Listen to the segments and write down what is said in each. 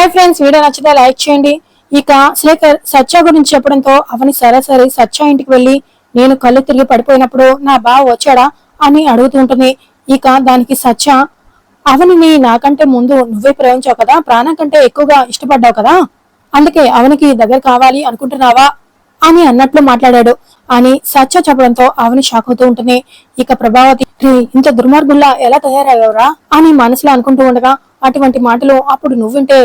Hi friends video నచ్చితే like చేయండి. ఇక శేఖర్ సత్య గురించి చెప్పడంతో అవని సరాసరి సత్య ఇంటికి వెళ్ళి నేను కళ్ళు తిరిగి పడిపోయినప్పుడు నా బావ వచ్చాడా అని అడుగుతుంటుంది ఇక దానికి సత్య అవనిని నాకంటే ముందు నువ్వే ప్రేమించావు కదా ప్రాణం కంటే ఎక్కువగా ఇష్టపడ్డావు కదా అందుకే అవనికి దగ్గర కావాలి అనుకుంటున్నావా అని అన్నట్లు మాట్లాడాడు. అని సత్య చెప్పడంతో అవని షాక్ అవుతూ ఉంటుంది. ఇక ప్రభావతి ఇంత దుర్మార్గుల్లా ఎలా తయారయ్యావురా అని మనసులో అనుకుంటూ ఉండగా అటువంటి మాటలు అప్పుడు నువ్వుంటే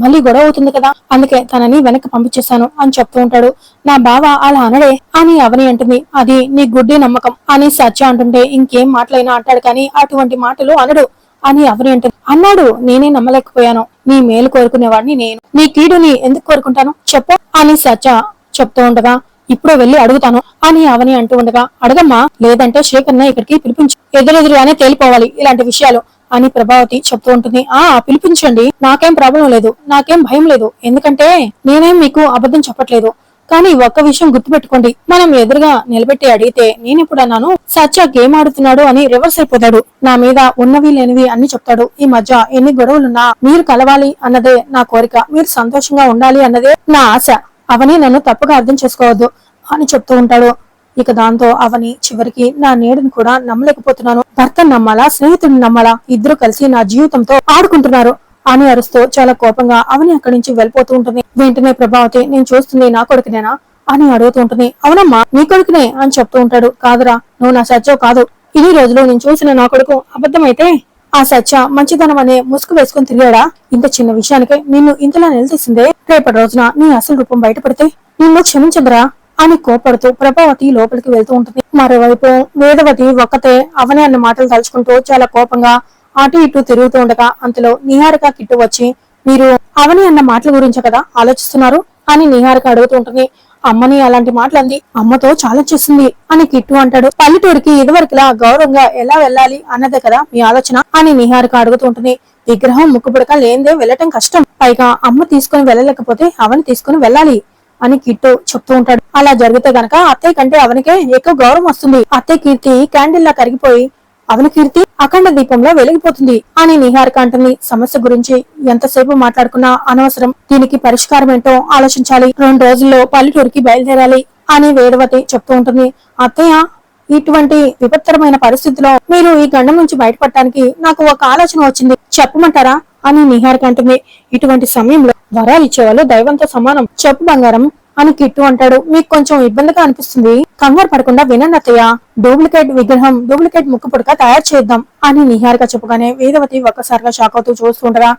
మళ్ళీ గొడవ అవుతుంది కదా? అందుకే తనని వెనక్కి పంపించేశాను అని చెప్తూ ఉంటాడు. నా బావ అలా అనడే అని అవని అంటుంది. అది నీ గుడ్డి నమ్మకం అని సత్య అంటుంటే ఇంకేం మాటలైనా అంటాడు కానీ అటువంటి మాటలు అనడు అని అవని అంటుంది. అన్నాడు నేనే నమ్మలేకపోయాను. నీ మేలు కోరుకునేవాడిని నేను. నీ కీడుని ఎందుకు కోరుకుంటాను? చెప్పు అని సత్య చెప్తూ ఉండగా ఇప్పుడే వెళ్ళి అడుగుతాను అని అవని అంటూ ఉండగా అడగమ్మా లేదంటే శేఖర్ని ఇక్కడికి పిలిపించు. ఎదురెదురుగానే తేలిపోవాలి ఇలాంటి విషయాలు. అని ప్రభావతి చెప్తూ ఉంటుంది. ఆ పిలిపించండి. నాకేం ప్రాబ్లం లేదు. నాకేం భయం లేదు. ఎందుకంటే నేనేం మీకు అబద్ధం చెప్పట్లేదు. కానీ ఒక్క విషయం గుర్తుపెట్టుకోండి. మనం ఎదురుగా నిలబెట్టి అడిగితే నేనెప్పుడు అన్నాను సత్య గేమ్ ఆడుతున్నాడు అని రివర్స్ అయిపోతాడు. నా మీద ఉన్నవి లేనివి అన్ని చెప్తాడు. ఈ మధ్య ఎన్ని గొడవలున్నా మీరు కలవాలి అన్నదే నా కోరిక. మీరు సంతోషంగా ఉండాలి అన్నదే నా ఆశ. అవని నన్ను తప్పుగా అర్థం చేసుకోవద్దు అని చెప్తూ ఉంటాడు. ఇక దాంతో అవని చివరికి నా నేడుని కూడా నమ్మలేకపోతున్నాను. భర్త నమ్మాలా? స్నేహితుడిని నమ్మాలా? ఇద్దరు కలిసి నా జీవితంతో ఆడుకుంటున్నారు. అని అరుస్తూ చాలా కోపంగా అవని అక్కడి నుంచి వెళ్ళిపోతూ ఉంటుంది. వెంటనే ప్రభావతి నేను చూస్తుంది నా కొడుకునేనా? అని అడుగుతూ ఉంటుంది. అవునమ్మా నీ కొడుకునే అని చెప్తూ ఉంటాడు. కాదురా నువ్వు నా సత్యవు కాదు. ఇన్ని రోజులు నేను చూసిన నా కొడుకు అబద్ధమైతే ఆ సత్య మంచితనం అనే ముసుగు వేసుకుని తిరిగాడా? ఇంత చిన్న విషయానికి నిన్ను ఇంతలా నిలదీసిందే. రేపటి రోజున నీ అసలు రూపం బయటపడితే? నిన్ను క్షమించదురా. అని కోపడుతూ ప్రభావతి లోపలికి వెళ్తూ ఉంటుంది. మరోవైపు వేదవతి ఒక్కతే అవనే అన్న మాటలు తలుచుకుంటూ చాలా కోపంగా అటు ఇటు తిరుగుతూ ఉండగా అంతలో నిహారిక కిట్టు వచ్చి మీరు అవని అన్న మాటల గురించి కదా ఆలోచిస్తున్నారు? అని నిహారిక అడుగుతూ ఉంటుంది. అమ్మని అలాంటి మాటలు అంది. అమ్మతో చాలా చేస్తుంది అని కిట్టు అంటాడు. పల్లెటూరికి ఇదివరకులా గౌరవంగా ఎలా వెళ్ళాలి అన్నదే కదా మీ ఆలోచన అని నిహారిక అడుగుతూ ఉంటుంది. విగ్రహం ముక్కుపుడక లేనిదే వెళ్ళటం కష్టం. పైగా అమ్మ తీసుకుని వెళ్ళలేకపోతే అవని తీసుకుని వెళ్ళాలి. అని కిట్టు చెప్తూ ఉంటాడు. అలా జరిగితే గనక అత్తయ్య కంటే అవనికే ఎక్కువ గౌరవం వస్తుంది. అత్తయ్య కీర్తి క్యాండిల్ లా కరిగిపోయి అవని కీర్తి అఖండ దీపంలో వెలిగిపోతుంది అని నిహారిక అంటుంది సమస్య గురించి ఎంతసేపు మాట్లాడుకున్నా అనవసరం. దీనికి పరిష్కారం ఏంటో ఆలోచించాలి. రెండు రోజుల్లో పల్లెటూరికి బయలుదేరాలి అని వేదవతి చెప్తూ ఉంటుంది. అత్తయ్య ఇటువంటి విపత్తరమైన పరిస్థితిలో మీరు ఈ గండం నుంచి బయటపడటానికి నాకు ఒక ఆలోచన వచ్చింది. చెప్పమంటారా? అని నిహారిక అంటుంది. ఇటువంటి సమయంలో వరాలు ఇచ్చేవాళ్ళు దైవంతో సమానం. చెప్పు బంగారం అని కిట్టు అంటాడు. మీకు కొంచెం ఇబ్బందిగా అనిపిస్తుంది. కంగారు పడకుండా వినండి అత్తయ్య. డూప్లికేట్ విగ్రహం డూప్లికేట్ ముక్కు పుడక తయారు చేద్దాం అని నిహారిక చెప్పగానే వేదవతి ఒక్కసారిగా షాక్ అవుతూ చూస్తుండగా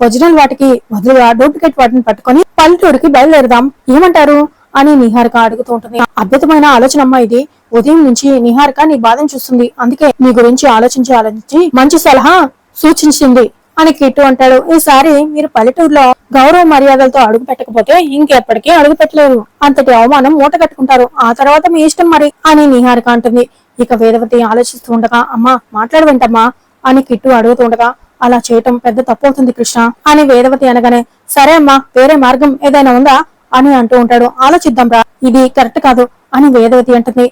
ఒరిజినల్ వాటికి వదులుగా డూప్లికేట్ వాటిని పట్టుకొని పల్లెటూరికి బయలుదేరదాం. ఏమంటారు? అని నిహారిక అడుగుతూ ఉంటుంది. అద్భుతమైన ఆలోచన అమ్మా ఇది. ఉదయం నుంచి నిహారిక నీ బాధను చూస్తుంది. అందుకే నీ గురించి ఆలోచించి ఆలోచించి మంచి సలహా సూచించింది అని కిట్టు అంటాడు. ఈసారి మీరు పల్లెటూరులో గౌరవ మర్యాదలతో అడుగు పెట్టకపోతే ఇంకెప్పటికీ అడుగు పెట్టలేరు. అంతటి అవమానం మూట కట్టుకుంటారు. ఆ తర్వాత మీ ఇష్టం మరి అని నిహారిక అంటుంది. ఇక వేదవతి ఆలోచిస్తూ ఉండగా అమ్మా మాట్లాడవేంటమ్మా? అని కిట్టు అడుగుతూ ఉండగా అలా చేయటం పెద్ద తప్పు అవుతుంది కృష్ణ అని వేదవతి అనగానే సరే అమ్మా వేరే మార్గం ఏదైనా ఉందా? అని అంటూ ఉంటాడు. ఆలోచిద్దాం రా. ఇది కరెక్ట్ కాదు అని వేదవతి అంటుంది.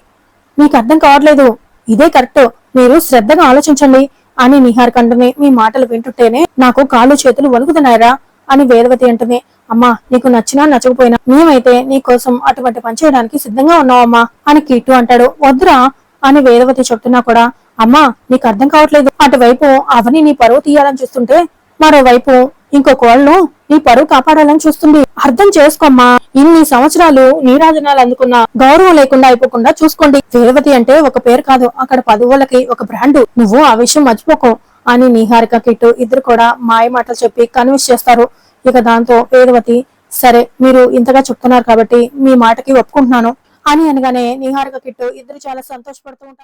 మీకు అర్థం కావట్లేదు. ఇదే కరెక్ట్. మీరు శ్రద్ధగా ఆలోచించండి అని నిహారిక అంటుంది మీ మాటలు వింటుంటేనే నాకు కాళ్ళు చేతులు వణుకుతున్నాయరా అని వేదవతి అంటుంది. అమ్మా నీకు నచ్చినా నచ్చకపోయినా మేమైతే నీ కోసం అటువంటి పని చేయడానికి సిద్ధంగా ఉన్నావమ్మా అని కిట్టు అంటాడు. వద్దురా అని వేదవతి చెప్తున్నా కూడా. అమ్మా నీకు అర్థం కావట్లేదు. అటువైపు అవని నీ పరువు తీయాలని చూస్తుంటే మరోవైపు ఇంకో కోళ్ళు నీ పరువు కాపాడాలని చూస్తుంది. అర్థం చేసుకోమ్మా. ఇన్ని సంవత్సరాలు నీరాజనాలు అందుకున్న గౌరవం లేకుండా అయిపోకుండా చూసుకోండి. రేవతి అంటే ఒక పేరు కాదు. అక్కడ పదవులకి ఒక బ్రాండ్. నువ్వు ఆ విషయం మర్చిపోకు అని నిహారిక కిట్టు ఇద్దరు కూడా మాయ మాటలు చెప్పి కన్విన్స్ చేస్తారు. ఇక దాంతో రేవతి సరే మీరు ఇంతగా చెప్తున్నారు కాబట్టి మీ మాటకి ఒప్పుకుంటున్నాను అని అనగానే నిహారిక కిట్టు ఇద్దరు చాలా సంతోషపడుతూ ఉంటారు.